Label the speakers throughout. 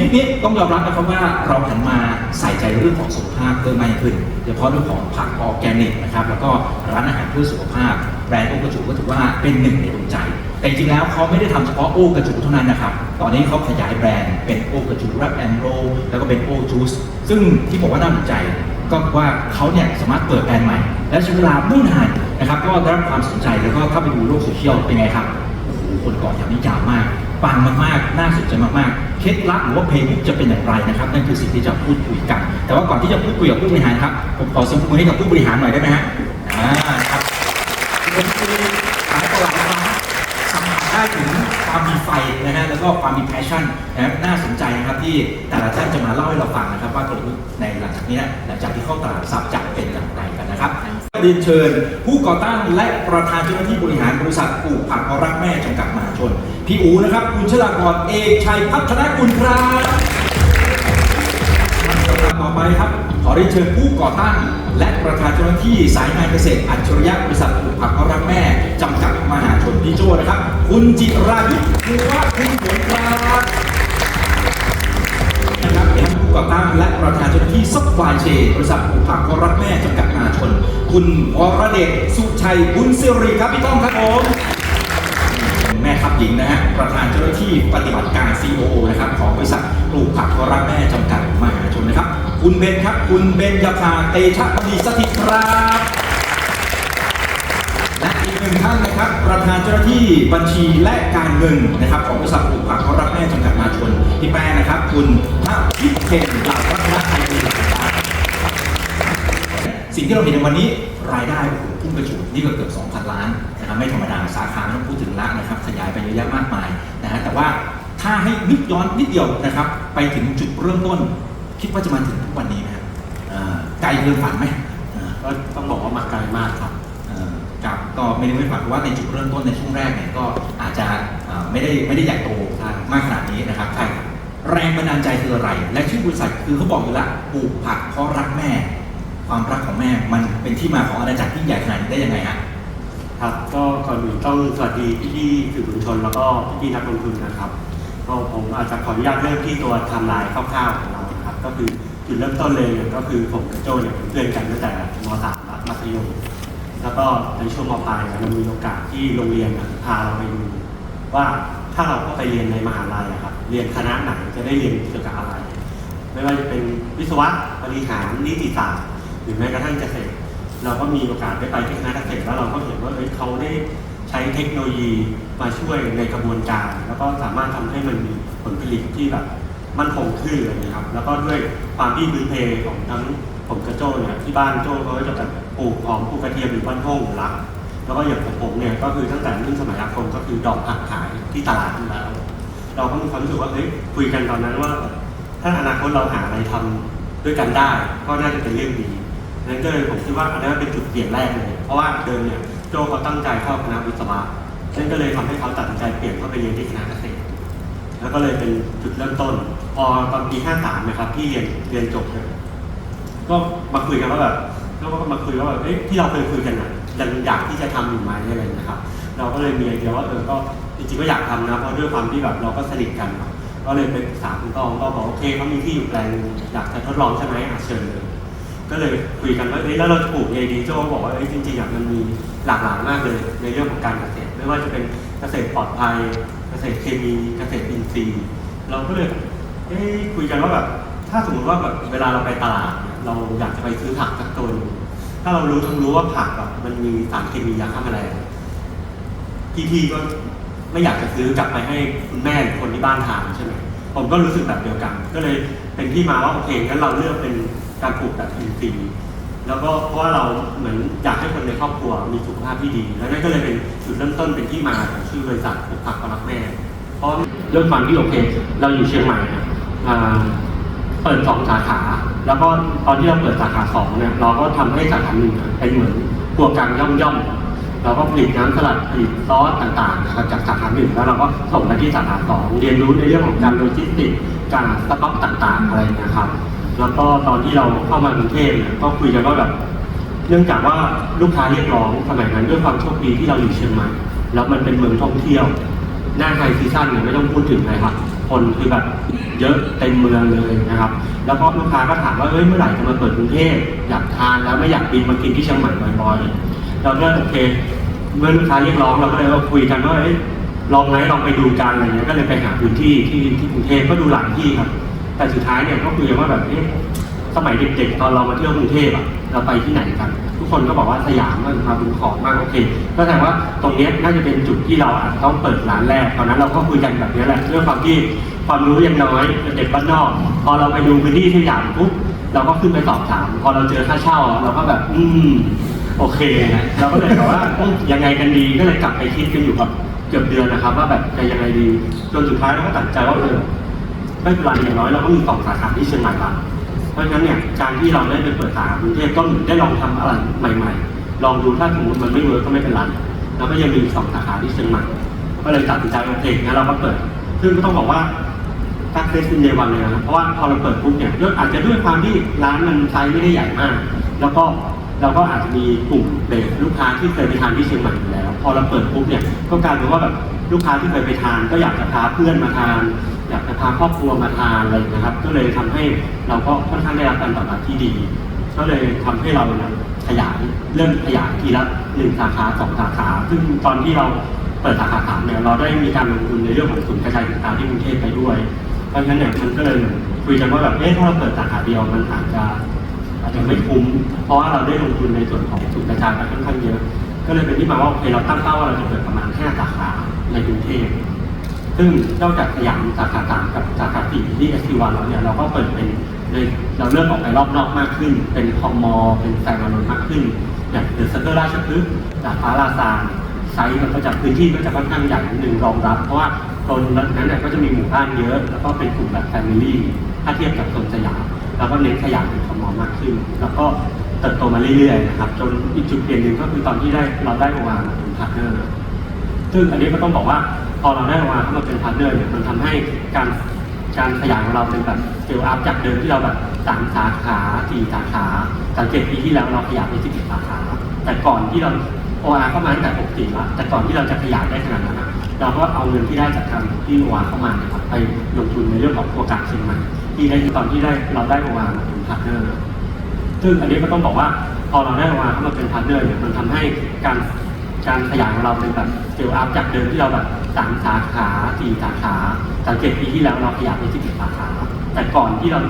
Speaker 1: ยุคนี้ต้องยอมรับนะครับว่าเราหันมาใส่ใจเรื่องของสุขภาพเพิ่มมากขึ้นโดยเฉพาะเรื่องของผักออร์แกนิกนะครับแล้วก็ร้านอาหารเพื่อสุขภาพแบรนด์โอกระจูก็ถือว่าเป็นหนึ่งในดวงใจ แต่จริงๆแล้วเขาไม่ได้ทำเฉพาะโอกระจูเท่านั้นนะครับตอนนี้เขาขยายแบรนด์เป็นโอกระจูแรปแอนโรแล้วก็เป็นโอจูสซึ่งที่บอกว่าน่าสนใจก็ว่าเขาเนี่ยสามารถเปิดแบรนด์ใหม่ และใช้เวลาไม่นานนะครับ ก็ได้รับความสนใจแล้วก็เข้าไปดูโลกโซเชียลเป็นไงครับโอ้โหคนก่อนอย่างนี้ยาวมาก ปังมากๆ น่าสนใจมากๆ เคล็ดลับหรือว่าเพลงจะเป็นอย่างไรนะครับ นั่นคือสิ่งที่จะพูดคุยกัน แต่ว่าก่อนที่จะพูดคุยกับผู้บริหารครับ ผมขอสยงปรบมือให้กับผู้บริหารหน่อยได้ไหมฮะอ่าครับเป็นคือขายตลาดมาสัมผัสได้ถึงความมีไฟนะฮะ แล้วก็ความมี passion นะน่าสนใจนะครับที่แต่ละท่านจะมาเล่าให้เราฟังนะครับ ว่ากลยุทธ์ในหลังจากนี้หลังจากที่เข้าตลาดทรัพย์จะเป็นอย่างไรกันนะครับ เรียนเชิญ ผู้ก่อตั้งและประธานเจ้าหน้าที่บริหารบริษัทปลูกผักอรักแม่จำกัดมหาชน พี่อูนะครับคุณชลากรเอกชัยพัฒนกุลครับท่านประธานต่อไปครับ ขอเรียนเชิญผู้ก่อตั้ง และประธานเจ้าหน้าที่สายงานเกษตรอัจฉริยะบริษัทปลูกผักอรักแม่จำกัดมหาชนพี่โจนะครับ คุณจิรายุทธ์ภูวะคุณผลครับนะครับเป็นผู้ก่อตั้งและประธานเจ้าหน้าที่ซัพพลายเชนบริษัทปลูกผักก็รักแม่จำกัด มหาชนคุณวรเดชสุชัยบุญสิริครับพี่ต้อมครับผมแม่ทัพหญิงนะฮะประธานเจ้าหน้าที่ปฏิบัติการ COO นะครับของบริษัทปลูกผักก็รักแม่จำกัดมหาชนนะครับ คุณเบนครับ คุณเบนยภาเตชะพดีสถิตครับและอีกหนึ่งท่านนะครับ ประธานเจ้าหน้าที่บัญชีและการเงินนะครับของบริษัทปลูกผักเขารักแม่จำกัดมหาชนพี่แป้นะครับ คุณพระพิเคนหล่าวัฒนชัยดีครับ สิ่งที่เราเห็นในวันนี้รายได้โอ้โหพุ่งกระฉูดนี่ก็เกือบ2,000 ล้านนะครับไม่ธรรมดาสาขาไม่ต้องพูดถึงละนะครับขยายไปเยอะแยะมากมายนะฮะแต่ว่าถ้าให้นึกย้อนนิดเดียวนะครับ ไปถึงจุดเริ่มต้น คิดว่าจะมาถึงทุกวันนี้ไหมครับอ่าไกลเกินฝันไหมอ่า
Speaker 2: ก็ต้องบอกว่ามาไกลมากครับ
Speaker 1: เอ่อครับก็ไม่ได้ไม่ฝันเพราะว่าในจุดเริ่มต้นในช่วงแรกเนี่ยก็อาจจะเอ่อไม่ได้ไม่ได้ใหญ่โต
Speaker 2: ใช่
Speaker 1: มากขนาดนี้นะครับใช่แรงบันดาลใจคืออะไร และชื่อบริษัทคือเขาบอกอยู่แล้วปลูกผักเพราะรักแม่ ความรักของแม่มันเป็นที่มาของอาณาจักรที่ใหญ่ขนาดนี้ได้ยังไงฮะ
Speaker 2: ครับก็ก่อนอื่นต้องสวัสดีพี่ๆสื่อมวลชนแล้วก็พี่นักลงทุนนะครับก็ผมอาจจะขออนุญาตเริ่มที่ตัวไทม์ไลน์คร่าวๆของเรานะครับก็คือจุดเริ่มต้นเลยเนี่ยก็คือผมกับโจเนี่ยเป็นเพื่อนกันตั้งแต่ม .3 มัธยมแล้วก็ในช่วงมปลายเนี่ยเรามีโอกาสที่โรงเรียนเนี่ยพาเราไปดูว่าถ้าเราเข้าไปเรียนในมหาลัยอะครับเรียนคณะไหนจะได้เรียนเกี่ยวกับอะไร ไม่ว่าจะเป็นวิศวะบริหารนิติศาสตร์ หรือแม้กระทั่งเกษตรเราก็มีโอกาสได้ไปที่คณะเกษตรแล้วเราก็เห็นว่าเอ้ยเขาได้ใช้เทคโนโลยีมาช่วยในกระบวนการ แล้วก็สามารถทำให้มันมีผลผลิตที่แบบมั่นคงขึ้นอะไรอย่างเลยครับ แล้วก็ด้วยความที่พื้นเพของทั้งผมกับโจ้เนี่ยที่บ้านโจ้เขาจะแบบปลูกหอมปลูกกระเทียมอยู่บ้านห้องรักแล้วก็อย่างของผมเนี่ยก็คือตั้งแต่รุ่นสมัยอาคมก็คือดอกผักขายที่ตลาดแล้ว เราก็มีความรู้สึกว่าเฮ้ยคุยกันตอนนั้นว่า ถ้าอนาคตเราหาอะไรทำด้วยกันได้ ก็น่าจะเป็นเรื่องดี นั้นก็เลยผมคิดว่าอันนั้นเป็นจุดเปลี่ยนแรกเลย เพราะว่าเดิมเนี่ยโจเขาตั้งใจเข้าคณะวิศวะนั่นก็เลยทำให้เขาตัดสินใจเปลี่ยนเข้าไปเรียนที่คณะเกษตร แล้วก็เลยเป็นจุดเริ่มต้น พอตอนปี53นะครับที่เรียนเรียนจบเนี่ยก็มาคุยกันว่าแบบแล้วก็มาคุยว่าแบบเอ๊ะที่เราเคยคุยกันอะยังอยากที่จะทำอยู่ไหมอะไรนะครับ เราก็เลยมีไอเดียว่าเออก็จริงๆก็อยากทำนะเพราะด้วยความที่แบบเราก็สนิทกัน ก็เลยไปปรึกษาคุณตองก็บอกโอเคเขามีที่อยู่แปลงหนึ่งอยากจะทดลองใช่ไหมอะเชิญเลย ก็เลยคุยกันว่าเอ้ยแล้วเราจะปลูกไงดีโจก็บอกว่าเอ้ยจริงๆอะมันมีหลากหลายมากเลย ในเรื่องของการเกษตร ไม่ว่าจะเป็นเกษตรปลอดภัย เกษตรเคมี เกษตรอินทรีย์ เราก็เลยเอ้ยคุยกันว่าแบบถ้าสมมติว่าแบบเวลาเราไปตลาดเนี่ยเราอยากจะไปซื้อผักสักตัวนึงถ้าเรารู้ทั้งรู้ว่าผักแบบมันมีสารเคมียาฆ่าแมลงพี่ๆก็ไม่อยากจะซื้อกลับไปให้คุณแม่หรือคนที่บ้านทานใช่ไหมผมก็รู้สึกแบบเดียวกัน ก็เลยเป็นที่มาว่าโอเคงั้นเราเลือกเป็น การปลูกแบบอินทรีย์แล้วก็เพราะว่าเราเหมือนอยากให้คนในครอบครัวมีสุขภาพที่ดี แล้วนั่นก็เลยเป็นจุดเริ่มต้นเป็นที่มาของชื่อบริษัทปลูกผักปรักแม่ เพราะเรื่องความที่โอเค เราอยู่เชียงใหม่เปิดสองสาขา แล้วก็ตอนที่เราเปิดสาขาสองเนี่ยเราก็ทำให้สาขาหนึ่งเป็นเหมือนครัวกลางย่อมย่อมๆเราก็ผลิตน้ำสลัดผลิตซอสต่างๆนะครับจากสาขาหนึ่งแล้วเราก็ส่งไปที่สาขาสองเรียนรู้ในเรื่องของการโลจิสติกส์การสต็อกต่างๆอะไรนะครับ แล้วก็ตอนที่เราเข้ามากรุงเทพเนี่ยก็คุยกันว่าแบบ เนื่องจากว่าลูกค้าเรียกร้องสมัยนั้นด้วยความโชคดีที่เราอยู่เชียงใหม่แล้วมันเป็นเมืองท่องเที่ยว หน้าไฮซีซั่นเนี่ยไม่ต้องพูดถึงเลยครับคนคือแบบเยอะเต็มเมืองเลยนะครับ แล้วก็ลูกค้าก็ถามว่าเอ้ยเมื่อไหร่จะมาเปิดกรุงเทพอยากทานแล้วไม่อยากบินมากินที่เชียงใหม่บ่อยๆเราก็โอเค เมื่อลูกค้าเรียกร้องเราก็เลยมาคุยกันว่าเอ้ยลองไหมลองไปดูกันอะไรเงี้ยก็เลยไปหาพื้นที่ที่ที่กรุงเทพก็ดูหลายที่ครับ แต่สุดท้ายเนี่ยก็คุยกันว่าแบบเอ๊ะสมัยเด็กๆตอนเรามาเที่ยวกรุงเทพอะเราไปที่ไหนกัน ทุกคนก็บอกว่าสยามมันมาบุญของมากโอเคก็แสดงว่าตรงนี้น่าจะเป็นจุดที่เราอาจจะต้องเปิดร้านแรกตอนนั้นเราก็คุยกันแบบนี้แหละด้วยความที่ความรู้ยังน้อยเป็นเด็กบ้านนอก พอเราไปดูพื้นที่สยามปุ๊บเราก็ขึ้นไปสอบถาม พอเราเจอค่าเช่า เราก็แบบ อืม โอเคนะเราก็เลยแบบว่ายังไงกันดีก็เลยกลับไปคิดกันอยู่กับเกือบเดือนนะครับ ว่าแบบจะยังไงดีจนสุดท้ายเราก็ตัดใจว่าเออ ไม่เป็นไรอย่างน้อยเราก็มีสองสาขาที่เชียงใหม่ละเพราะฉะนั้นเนี่ยการที่เราได้ไปเปิดสาขากรุงเทพก็เหมือนได้ลองทำอะไรใหม่ ๆ ลองดูถ้าสมมติมันไม่เวิร์กก็ไม่เป็นไรแล้วก็ยังมีสองสาขาที่เชียงใหม่ก็เลยตัดสินใจโอเคงั้นเราก็เปิด ซึ่งก็ต้องบอกว่าสักเซสในวันเลยนะเพราะว่าพอเราเปิดปุ๊บเนี่ยด้วยอาจจะด้วยความที่ร้านมันไซส์ไม่ได้ใหญ่มาก แล้วก็เราก็อาจจะมีกลุ่มเบสลูกค้าที่เคยไปทานที่เชียงใหม่อยู่แล้ว พอเราเปิดปุ๊บเนี่ยก็กลายเป็นว่าแบบลูกค้าที่เคยไปทานก็อยากจะพาเพื่อนมาทาน อยากจะพาครอบครัวมาทานอะไรอย่างเงี้ยครับ ก็เลยทำให้เราก็ค่อนข้างได้รับการตอบรับที่ดี ก็เลยทำให้เราเนี่ยขยายเริ่มขยายทีละหนึ่งสาขาสองสาขา ซึ่งตอนที่เราเปิดสาขาสามเนี่ยเราได้มีการลงทุนในเรื่องของศูนย์กระจายสินค้าที่กรุงเทพไปด้วย เพราะฉะนั้นเนี่ยมันก็เลยคุยกันว่าแบบเอ๊ะถ้าเราเปิดสาขาเดียวมันอาจจะอาจจะไม่คุ้ม เพราะว่าเราได้ลงทุนในส่วนของศูนย์กระจายไปค่อนข้างเยอะ ก็เลยเป็นที่มาว่าโอเคเราตั้งเป้าว่าเราจะเปิดประมาณ5สาขาในกรุงเทพ ซึ่งนอกจากสยามสาขาสามกับสาขาสี่ที่เอสทีวันแล้วเนี่ยเราก็เปิดเป็นเราเริ่มออกไปรอบนอกมากขึ้น เป็นคอมมอเป็นแฟร์มานนมากขึ้นอย่างเดอะเซนเตอร์ราชพฤกษ์ดาดฟ้าลาซานไซส์มันก็จะพื้นที่ก็จะค่อนข้างใหญ่นิดนึงรองรับ เพราะว่าโซนนั้นเนี่ยก็จะมีหมู่บ้านเยอะ แล้วก็เป็นกลุ่มแบบแฟมิลี่ถ้าเทียบกับโซนสยามแล้วก็เน้นขยายเป็นคอมมอมากขึ้น แล้วก็เติบโตมาเรื่อยๆนะครับจนอีกจุดเปลี่ยนหนึ่งก็คือตอนที่ได้เราได้วางเป็นพาร์ทเนอร์ ซึ่งอันนี้ก็ต้องบอกว่าพอเราได้มาเข้ามาเป็นพาร์ทเนอร์เนี่ยมันทำให้การการขยายของเราเป็นแบบสเกลอัพจากเดิมที่เราแบบสามสาขาสี่สาขาสังเกตปีที่แล้วเราขยายไปสิบสาขา แต่ก่อนที่เราโออาเข้ามาตั้งแต่ปกติละแต่ก่อนที่เราจะขยายได้ขนาดนั้นเราก็เอาเงินที่ได้จากการที่โออาเข้ามาครับไปลงทุนในเรื่องของโอกาสเชียงใหม่ที่ได้ตอนที่ได้เราได้โออามาเป็นพาร์ทเนอร์ซึ่งอันนี้ก็ต้องบอกว่าพอเราได้มาเข้ามาเป็นพาร์ทเนอร์เนี่ยมันทำให้การ การขยายของเราเป็นแบบสเกลอัพจากเดิมที่เราแบบสามสาขาสี่สาขาสังเกตปีที่แล้วเราขยายไปสิบสาขา แต่ก่อนที่เรา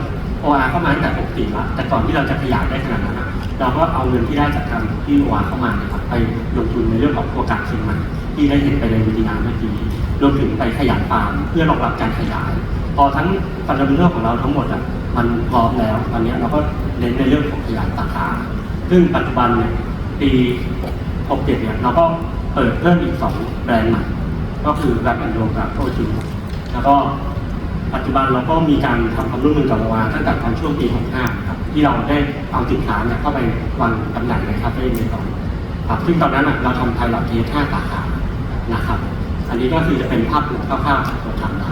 Speaker 2: โออาเข้ามาตั้งแต่ปกติละแต่ก่อนที่เราจะขยายได้ขนาดนั้นเราก็เอาเงินที่ได้จากการที่โออาเข้ามาครับไปลงทุนในเรื่องของโอกาสเชียงใหม่ที่ได้เห็นไปในวิดีอาเมื่อกี้รวมถึงไปขยายฟาร์มเพื่อรองรับการขยาย พอทั้งฟันดัมเบลของเราทั้งหมดอะมันพร้อมแล้วตอนนี้เราก็เน้นในเรื่องของขยายสาขา ซึ่งปัจจุบันเนี่ยปี 67เนี่ยเราก็เปิดเพิ่มอีก 2 แบรนด์ใหม่ ก็คือแบรนด์แอนโดกับโอจูแล้วก็ปัจจุบันเราก็มีการทำความร่วมมือกับวาตั้งแต่ตอนช่วงปี 65ครับที่เราได้เอาสินค้าเนี่ยเข้าไปวางจำหน่ายในคาเฟ่ในตอนครับซึ่งตอนนั้นเราทำไทยหลอดเทส5สาขานะครับ อันนี้ก็คือจะเป็นภาพรวมคร่าวๆของทางร้าน